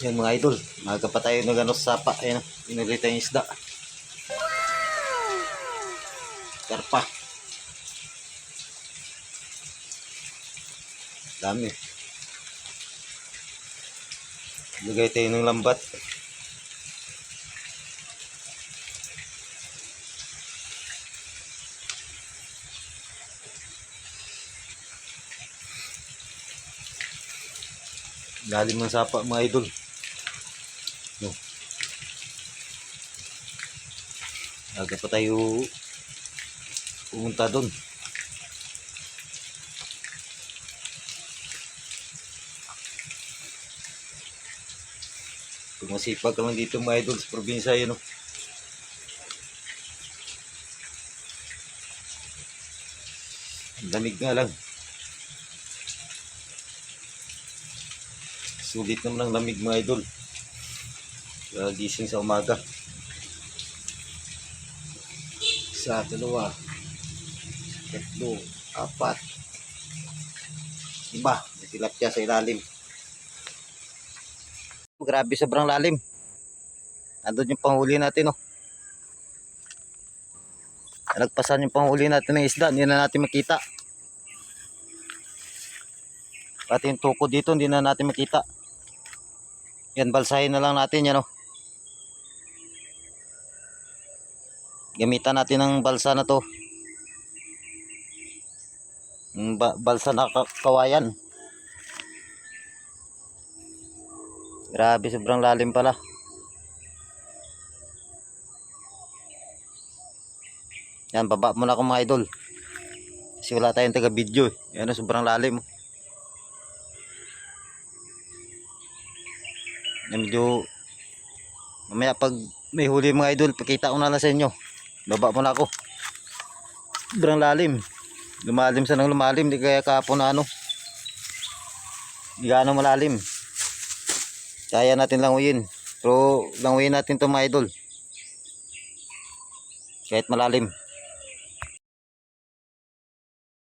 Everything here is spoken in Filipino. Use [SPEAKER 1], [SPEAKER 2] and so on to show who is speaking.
[SPEAKER 1] Yan mga idol, maaga pa tayo nag ano, sa sapa. Ayan, inulit yung isda. Karpa. Dami. Lagay tayo ng lambat. Lalim ng sapa mga idol. No. Aga pa tayo pumunta doon. Kung masipag ka lang dito mga idol sa probinsya yun. Ang lamig nga lang. Sulit naman ang lamig mga idol. Gising sa umaga. Isa, dalawa, tatlo, apat. Iba, may tilapia sa ilalim. Grabe sobrang lalim. Andun yung panghuli natin, oh. Nagpasan yung panghuli natin ng isda, hindi na natin makita. Pati yung tuko dito, hindi na natin makita. Yan, balsahin na lang natin yan, oh. Gamitan natin ng balsa na to. Ba- balsa na ka- kawayan. Grabe, sobrang lalim pala. Yan, baba muna ako mga idol. Kasi wala tayong taga-video eh. Yan, sobrang lalim. Yan, medyo mamaya pag may huli mga idol, pakita ko na lang sa inyo. Baba muna ako. Sobrang lalim. Lumalim sa nang lumalim, di kaya kahapon na ano. Di gaano malalim. Kaya natin languyin. Pero languyin natin to mga idol. Kahit malalim.